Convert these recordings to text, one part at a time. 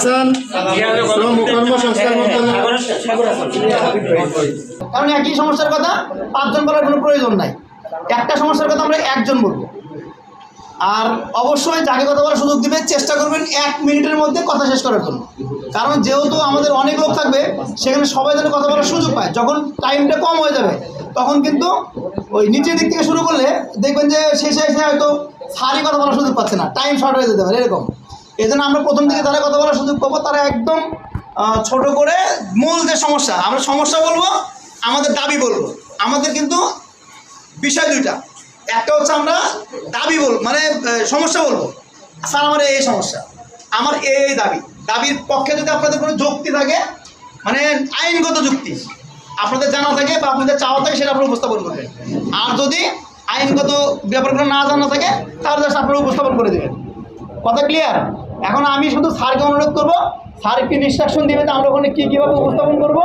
হাসান শ্রম ও কর্মসংস্থান মন্ত্রণালয় কারণ একই সমস্যার কথা পাঁচজন বলার কোনো প্রয়োজন নাই। একটা সমস্যার কথা আমরা একজন বলব। আর অবশ্যই যাকে কথা বলার সুযোগ দিবে চেষ্টা করবেন এক মিনিটের মধ্যে কথা শেষ করার জন্য। কারণ যেহেতু আমাদের অনেক লোক থাকবে সেখানে সবাই যেন কথা বলার সুযোগ পায়। যখন টাইমটা কম হয়ে যাবে তখন কিন্তু ওই নিচের দিক থেকে শুরু করলে দেখবেন যে শেষে এসে হয়তো সারি কথা বলার সুযোগ পাচ্ছে না। টাইম শর্ট হয়ে যেতে পারে এরকম। এই জন্য আমরা প্রথম থেকে যারা কথা বলার সুযোগ পাবো। তারা একদম ছোট করে মূল যে সমস্যা। আমরা সমস্যা বলব, আমাদের দাবি বলব। আমাদের কিন্তু বিষয় দুইটা। একটা হচ্ছে আমরা দাবি বল মানে সমস্যা বলব। স্যার, আমার এই সমস্যা। আমার এই দাবি। দাবির পক্ষে যদি আপনাদের কোনো যুক্তি থাকে মানে আইনগত যুক্তি, আপনাদের জানা থাকে বা আপনাদের চাওয়া থাকে, সেটা আপনারা উপস্থাপন করবেন। আর যদি আইনগত ব্যাপারগুলো না জানা থাকে, তাহলে আপনারা উপস্থাপন করে দেবেন। কথা ক্লিয়ার এখন আমি শুধু স্যারকে অনুরোধ করব স্যার একটি ইনস্ট্রাকশন দেবে যে আমরা ওখানে কী কীভাবে উপস্থাপন করব।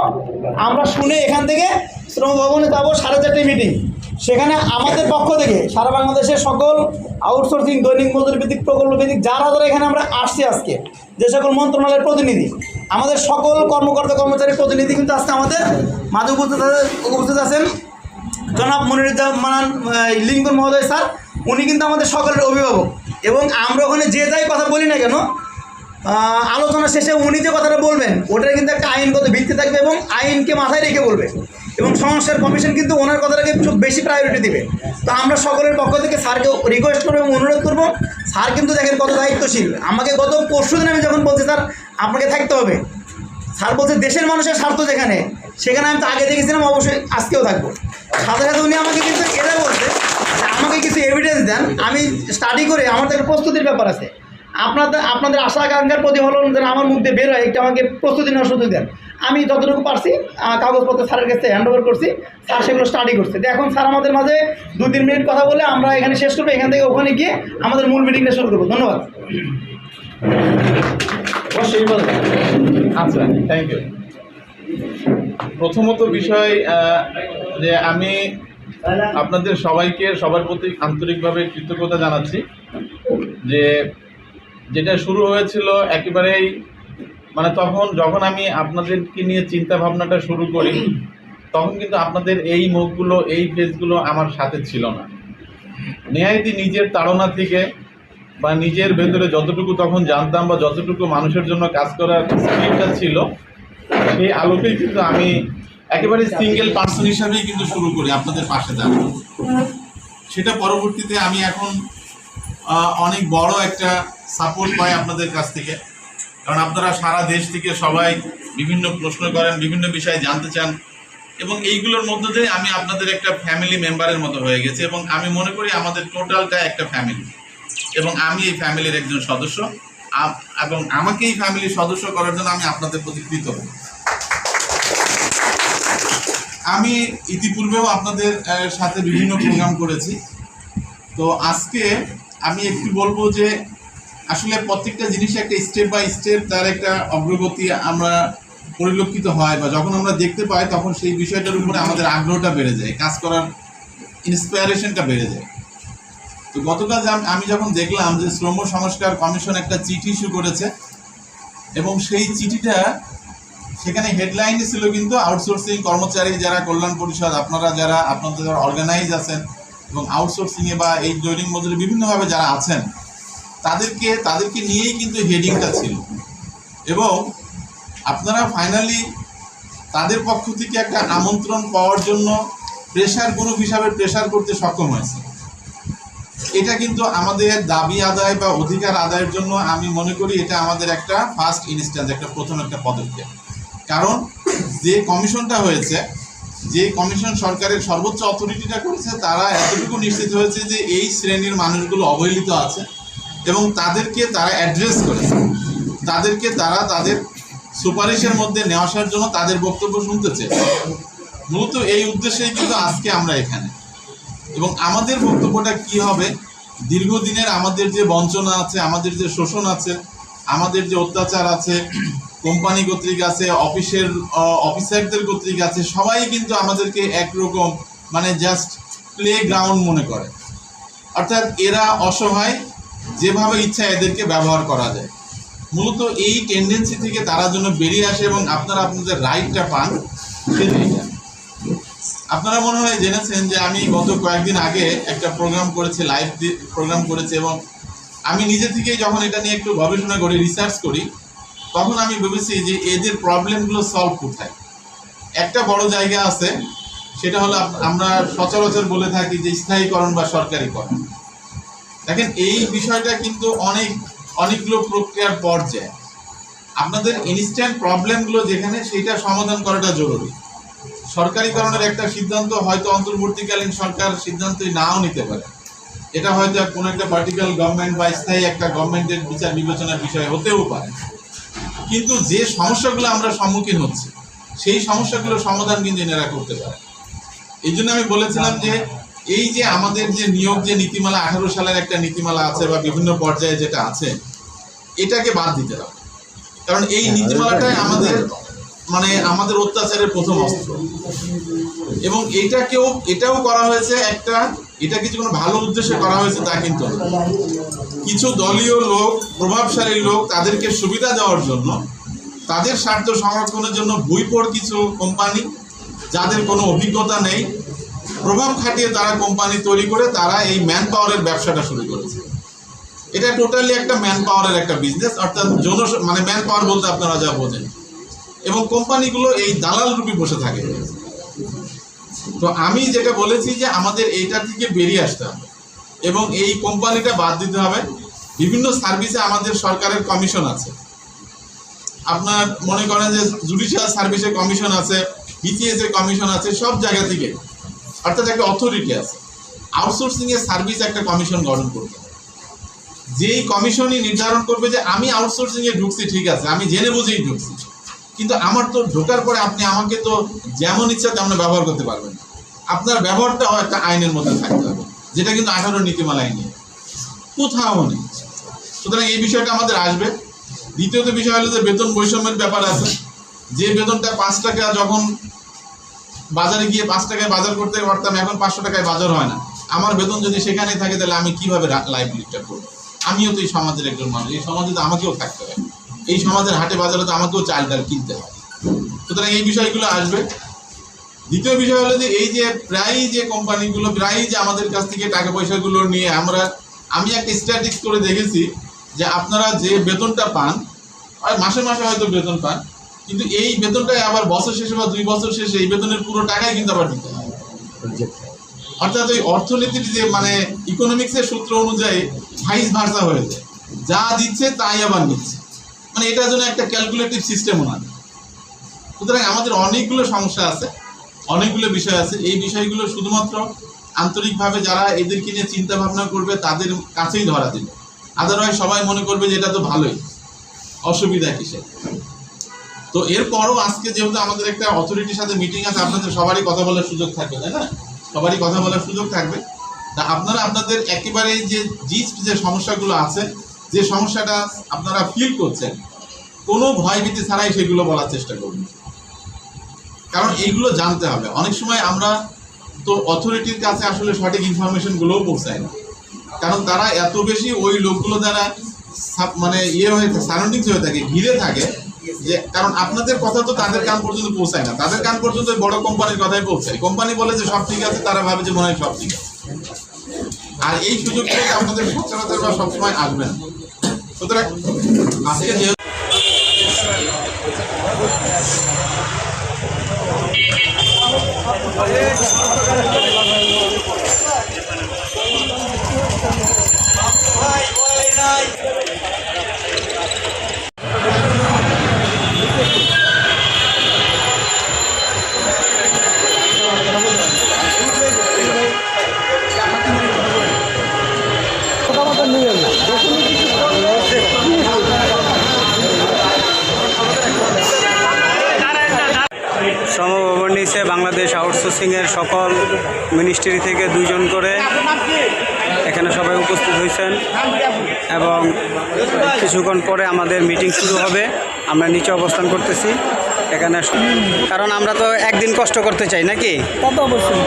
আমরা শুনে এখান থেকে শ্রম ভবনে যাব, সাড়ে চারটে মিটিং সেখানে আমাদের পক্ষ থেকে সারা বাংলাদেশের সকল আউটসোর্সিং দৈনিক মজুরি ভিত্তিক, প্রকল্প ভিত্তিক, যারা যারা এখানে আমরা আসছি আজকে, যে সকল মন্ত্রণালয়ের প্রতিনিধি। আমাদের সকল কর্মকর্তা কর্মচারীর প্রতিনিধি কিন্তু আজকে আমাদের মাঝে উপস্থিত উপস্থিত আছেন। জনাব মনিরুজ্জামান লিঙ্কন মহোদয় স্যার, উনি কিন্তু আমাদের সকলের অভিভাবক। এবং আমরা ওখানে যে যাই কথা বলি না কেন আলোচনা শেষে উনি যে কথাটা বলবেন, ওটার কিন্তু একটা আইনগত ভিত্তি থাকবে এবং আইনকে মাথায় রেখে বলবে। এবং সংস্কার কমিশন কিন্তু ওনার কথাটাকে খুব বেশি প্রায়োরিটি দিবে। তো আমরা সকলের পক্ষ থেকে স্যারকে রিকোয়েস্ট করব এবং অনুরোধ করব, স্যার কিন্তু দেখেন কত দায়িত্বশীল। আমাকে গত পরশু আমি যখন বলছি, স্যার, আপনাকে থাকতে হবে। স্যার বলছে, দেশের মানুষের স্বার্থ যেখানে, সেখানে আমি তো আগে দেখেছিলাম, অবশ্যই আজকেও থাকব। সাথে সাথে উনি আমাকে কিন্তু এটা বলছে আমাকে কিছু এভিডেন্স দেন। আমি স্টাডি করে আমার তো প্রস্তুতির ব্যাপার আছে। আপনাদের আপনাদের আশা আকাঙ্ক্ষার প্রতিফলন যেন আমার মধ্যে বের হয়, একটু আমাকে প্রস্তুতি নেওয়ার সুযোগ দেন। আমি যতটুকু পারছি কাগজপত্র স্যারের কাছে হ্যান্ড ওভার করছি। স্যার সেগুলো স্টাডি করছে। তো এখন স্যার আমাদের মাঝে দু তিন মিনিট কথা বলে আমরা এখানে শেষ করব। এখান থেকে ওখানে গিয়ে আমাদের মূল মিটিংটা শুরু করব। ধন্যবাদ। আচ্ছা থ্যাংক ইউ প্রথমত বিষয় যে আমি আপনাদের সবাইকে সবার প্রতি আন্তরিকভাবে কৃতজ্ঞতা জানাচ্ছি যে যেটা শুরু হয়েছিল একেবারেই মানে তখন যখন আমি আপনাদেরকে নিয়ে চিন্তা ভাবনাটা শুরু করি, তখন কিন্তু আপনাদের এই মুখগুলো, এই ফেসগুলো আমার সাথে ছিল না। নেহাইতি নিজের তাড়না থেকে বা নিজের ভেতরে যতটুকু তখন জানতাম বা যতটুকু মানুষের জন্য কাজ করার স্কিলটা ছিল, সেই আলোকেই কিন্তু আমি একেবারে সিঙ্গেল পার্সন হিসাবেই কিন্তু শুরু করি আপনাদের পাশে দাঁড়ানো সেটা পরবর্তীতে আমি এখন অনেক বড় একটা সাপোর্ট পাই আপনাদের কাছ থেকে। কারণ আপনারা সারা দেশ থেকে সবাই বিভিন্ন প্রশ্ন করেন বিভিন্ন বিষয়ে জানতে চান। এবং এইগুলোর মধ্য দিয়ে আমি আপনাদের একটা ফ্যামিলি মেম্বারের মতো হয়ে গেছি এবং আমি মনে করি আমাদের টোটালটা একটা ফ্যামিলি এবং আমি এই ফ্যামিলির একজন সদস্য। এবং আমাকে এই ফ্যামিলির সদস্য করার জন্য আমি আপনাদের প্রতি কৃতজ্ঞ। আমি ইতিপূর্বেও আপনাদের সাথে বিভিন্ন প্রোগ্রাম করেছি। তো আজকে আমি একটু বলব যে, আসলে প্রত্যেকটা জিনিস একটা স্টেপ বাই স্টেপ তার একটা অগ্রগতি আমরা পরিলক্ষিত হয় বা যখন আমরা দেখতে পাই, তখন সেই বিষয়টার উপরে আমাদের আগ্রহটা বেড়ে যায়, কাজ করার ইন্সপায়ারেশনটা বেড়ে যায়। তো গতকাল আমি যখন দেখলাম যে শ্রম সংস্কার কমিশন একটা চিঠি ইস্যু করেছে, এবং সেই চিঠিটা সেখানে হেডলাইনে ছিল কিন্তু আউটসোর্সিং কর্মচারী যারা কল্যাণ পরিষদ, আপনারা যারা, আপনাদের যারা অর্গানাইজ আছেন এবং আউটসোর্সিংয়ে বা এই দৈনিক মজুরি বিভিন্নভাবে যারা আছেন, তাদেরকে তাদেরকে নিয়েই কিন্তু হেডিংটা ছিল। এবং আপনারা ফাইনালি তাদের পক্ষ থেকে একটা আমন্ত্রণ পাওয়ার জন্য প্রেশার গ্রুপ হিসাবে প্রেশার করতে সক্ষম হয়েছে। এটা কিন্তু আমাদের দাবি আদায় বা অধিকার আদায়ের জন্য আমি মনে করি এটা আমাদের একটা ফার্স্ট ইনস্ট্যান্স একটা প্রথম একটা পদক্ষেপ। কারণ যে কমিশনটা হয়েছে, যে কমিশন সরকারের সর্বোচ্চ অথরিটিটা করেছে, তারা এতটুকু নিশ্চিত হয়েছে যে এই শ্রেণির মানুষগুলো অবহেলিত আছে এবং তাদেরকে তারা অ্যাড্রেস করেছে। তাদেরকে তারা তাদের সুপারিশের মধ্যে নিয়ে আসার জন্য তাদের বক্তব্য শুনতে চেয়েছে। মূলত এই উদ্দেশ্যেই কিন্তু আজকে আমরা এখানে। এবং আমাদের বক্তব্যটা কি হবে? দীর্ঘদিনের আমাদের যে বঞ্চনা আছে, আমাদের যে শোষণ আছে, আমাদের যে অত্যাচার আছে কোম্পানি কর্তৃক আছে, অফিসের অফিসারদের কর্তৃক আছে, সবাই কিন্তু আমাদেরকে একরকম মানে জাস্ট প্লে গ্রাউন্ড মনে করে। অর্থাৎ এরা অসহায়, যেভাবে ইচ্ছা এদেরকে ব্যবহার করা যায়। মূলত এই টেন্ডেন্সি থেকে তারা যেন বেরিয়ে আসে এবং আপনারা আপনাদের রাইটটা পান, সেটাই আপনারা মনে হয় জেনেছেন যে আমি গত কয়েকদিন আগে একটা প্রোগ্রাম করেছি লাইভ প্রোগ্রাম করেছি এবং আমি নিজে থেকেই যখন এটা নিয়ে একটু গবেষণা করি রিসার্চ করি তখন আমি ভেবেছি যে এদের প্রবলেমগুলো সলভ কোথায়? একটা বড় জায়গা আছে, সেটা হলো আমরা সচরাচর বলে থাকি যে স্থায়ীকরণ বা সরকারিকরণ। দেখেন, এই বিষয়টা কিন্তু অনেক, অনেকগুলো প্রক্রিয়ার পর্যায়ে। আপনাদের ইনস্ট্যান্ট প্রবলেমগুলো যেখানে, সেইটা সমাধান করাটা জরুরি। সরকারিকরণের একটা সিদ্ধান্ত হয়তো অন্তর্বর্তীকালীন সরকার সিদ্ধান্তই নাও নিতে পারে। এটা হয়তো কোনো একটা পার্টিকুলার গভর্নমেন্ট বা স্থায়ী একটা গভর্নমেন্টের বিচার বিবেচনার বিষয় হতেও পারে। কিন্তু যে সমস্যাগুলো আমরা সম্মুখীন হচ্ছি, সেই সমস্যাগুলোর সমাধান কিন্তু এনারা করতে পারে। এই জন্য আমি বলেছিলাম যে, এই যে আমাদের যে নিয়োগ যে নীতিমালা, আঠারো সালের একটা নীতিমালা আছে বা বিভিন্ন পর্যায়ে যেটা আছে, এটাকে বাদ দিতে হবে। কারণ এই নীতিমালাটাই আমাদের মানে আমাদের অত্যাচারের প্রথম অস্ত্র। এবং এটাকেও এটাও করা হয়েছে একটা, এটা কিছু কোনো ভালো উদ্দেশ্যে করা হয়েছে তা কিন্তু কিছু দলীয় লোক, প্রভাবশালী লোক তাদেরকে সুবিধা দেওয়ার জন্য তাদের স্বার্থ সংরক্ষণের জন্য ভুইপড় কিছু কোম্পানি, যাদের কোনো অভিজ্ঞতা নেই, প্রভাব খাটিয়ে তারা কোম্পানি তৈরি করে তারা এই ম্যান পাওয়ারের ব্যবসাটা শুরু করেছে। এটা টোটালি একটা ম্যান পাওয়ারের একটা বিজনেস অর্থাৎ জন মানে ম্যান পাওয়ার বলতে আপনারা যা বোঝেন। এবং কোম্পানিগুলো এই দালাল রূপে বসে থাকে। তো আমি যেটা বলেছি যে আমাদের এইটা থেকে বেরিয়ে আসতে হবে এবং এই কোম্পানিটা বাদ দিতে হবে। বিভিন্ন সার্ভিসে আমাদের সরকারের কমিশন আছে। আপনার মনে করেন যে জুডিশিয়াল সার্ভিসে কমিশন আছে বিটিএস এর কমিশন আছে, সব জায়গা থেকে। অর্থাৎ একটা অথরিটি আছে। আউটসোর্সিং এর সার্ভিস একটা কমিশন গঠন করতে হবে যেই কমিশনই নির্ধারণ করবে যে আমি আউটসোর্সিং এ ঢুকছি, ঠিক আছে, আমি জেনে বুঝেই ঢুকছি। কিন্তু আমার তো ঢোকার পরে আপনি আমাকে তো যেমন ইচ্ছা তেমন ব্যবহার করতে পারবেন। আপনার ব্যবহারটাও একটা আইনের মধ্যে থাকতে হবে, যেটা কিন্তু আঠারো নীতিমালায় নেই। কোথাও নেই। সুতরাং এই বিষয়টা আমাদের আসবে। দ্বিতীয়ত বিষয় হলো যে বেতন বৈষম্যের ব্যাপার আছে। যে বেতনটা পাঁচ টাকা যখন বাজারে গিয়ে পাঁচ টাকায় বাজার করতে পারতাম, এখন পাঁচশো টাকায় বাজার হয় না। আমার বেতন যদি সেখানেই থাকে, তাহলে আমি কীভাবে লাইফ লিডটা করব? আমিও তো এই সমাজের একজন মানুষ, এই সমাজে তো আমাকেও থাকতে হয় এই সমাজের হাটে বাজারে তো আমাকেও চাল ডাল কিনতে হয়। সুতরাং এই বিষয়গুলো আসবে। দ্বিতীয় বিষয় হলো যে এই যে প্রায় যে কোম্পানিগুলো, প্রায় যে আমাদের কাছ থেকে টাকা পয়সাগুলো নিয়ে আমরা, আমি একটা স্ট্যাটিক্স করে দেখেছি যে আপনারা যে বেতনটা পান মাসে মাসে হয়তো বেতন পান, কিন্তু এই বেতনটাই আবার বছর শেষে বা দুই বছর শেষে এই বেতনের পুরো টাকাই কিন্তু আবার দিতে হয়। অর্থাৎ ওই অর্থনীতির যে মানে ইকোনমিক্সের সূত্র অনুযায়ী ভাইস ভার্সা হয়ে যায়। যা দিচ্ছে তাই আবার নিচ্ছে। মানে এটার জন্য একটা ক্যালকুলেটিভ সিস্টেম না সুতরাং আমাদের অনেকগুলো সমস্যা আছে, অনেকগুলো বিষয় আছে। এই বিষয়গুলো শুধুমাত্র আন্তরিকভাবে যারা এদেরকে নিয়ে চিন্তা ভাবনা করবে, তাদের কাছেই ধরা দেবে আদারওয়াইজ সবাই মনে করবে যে এটা তো ভালোই। অসুবিধা কিসের? তো এরপরও আজকে যেহেতু আমাদের একটা অথরিটির সাথে মিটিং আছে, আপনাদের সবারই কথা বলার সুযোগ থাকবে, তাই না? সবারই কথা বলার সুযোগ থাকবে। তা আপনারা আপনাদের একেবারে যে জিস যে সমস্যাগুলো আছে যে সমস্যাটা আপনারা ফিল করছেন, কোনো ভয়ভীতি ছাড়াই সেগুলো বলার চেষ্টা করুন। কারণ এইগুলো জানতে হবে। অনেক সময় আমরা তো অথরিটির কাছে আসলে সঠিক ইনফরমেশনগুলোও পৌঁছায় না। কারণ তারা এত বেশি ওই লোকগুলো দ্বারা মানে ইয়ে হয়ে থাকে সারাউন্ডিংস হয়ে থাকে, ঘিরে থাকে যে, কারণ আপনাদের কথা তো তাদের কান পর্যন্ত পৌঁছায় না। তাদের কান পর্যন্ত বড় কোম্পানির কথাই পৌঁছায়। কোম্পানি বলে যে সব ঠিক আছে, তারা ভাবে যে মনে হয় সব ঠিক আছে। আর এই সুযোগগুলো আপনাদের সচরাচর সবসময় আসবে না। সুতরাং আজকে যেহেতু সমভবন মিনিস্ট্রি থেকে দুজন করে এখানে সবাই উপস্থিত হয়েছেন এবং কিছুক্ষণ পরে আমাদের মিটিং শুরু হবে। আমরা নিচে অবস্থান করতেছি। এখানে কারণ আমরা তো একদিন কষ্ট করতে চাই নাকি?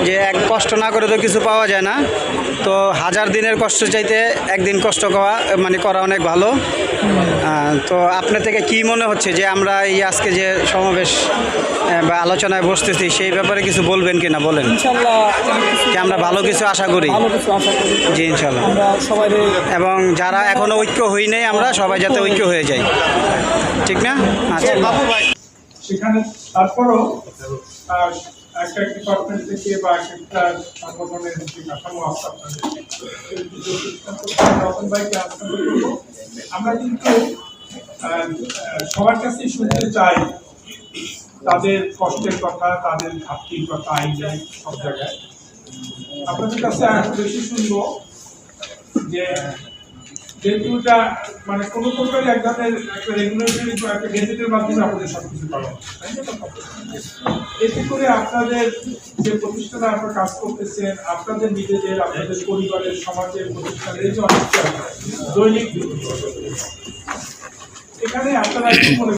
যে এক কষ্ট না করে তো কিছু পাওয়া যায় না। তো হাজার দিনের কষ্ট চাইতে একদিন কষ্ট করা মানে করা অনেক ভালো। তো আপনার থেকে কি মনে হচ্ছে যে আমরা এই আজকে যে সমাবেশ বা আলোচনায় বসতেছি সেই ব্যাপারে কিছু বলবেন কিনা বলেন? যে আমরা ভালো কিছু আশা করি। জি ইনশাল্লাহ। এবং যারা এখনও ঐক্য হই নাই আমরা সবাই যাতে ঐক্য হয়ে যাই। ঠিক না? আচ্ছা। বাবু ভাই। সেখানে তারপরও আহ, একটা ডিপার্টমেন্ট থেকে বা এক একটা সংগঠনের যে কাঠামো আছে আপনাদের আমরা কিন্তু সবার কাছেই শুনতে চাই তাদের কষ্টের কথা তাদের ঘাটতির কথা আইনে সব জায়গায়। আপনাদের কাছে বেশি শুনব যে যেহেতু এটা মানে কোনো কোনটাই এক ধরনের একটা রেগুলেটরি বা একটা গেজেটের মাধ্যমে আপনাদের সব কিছু করা? এতে করে আপনাদের যে প্রতিষ্ঠানে আপনারা কাজ করতেছেন, আপনাদের নিজেদের, আপনাদের পরিবারের, সমাজের প্রতিষ্ঠানের যে অনেক দৈনিক এখানে আপনারা কি মনে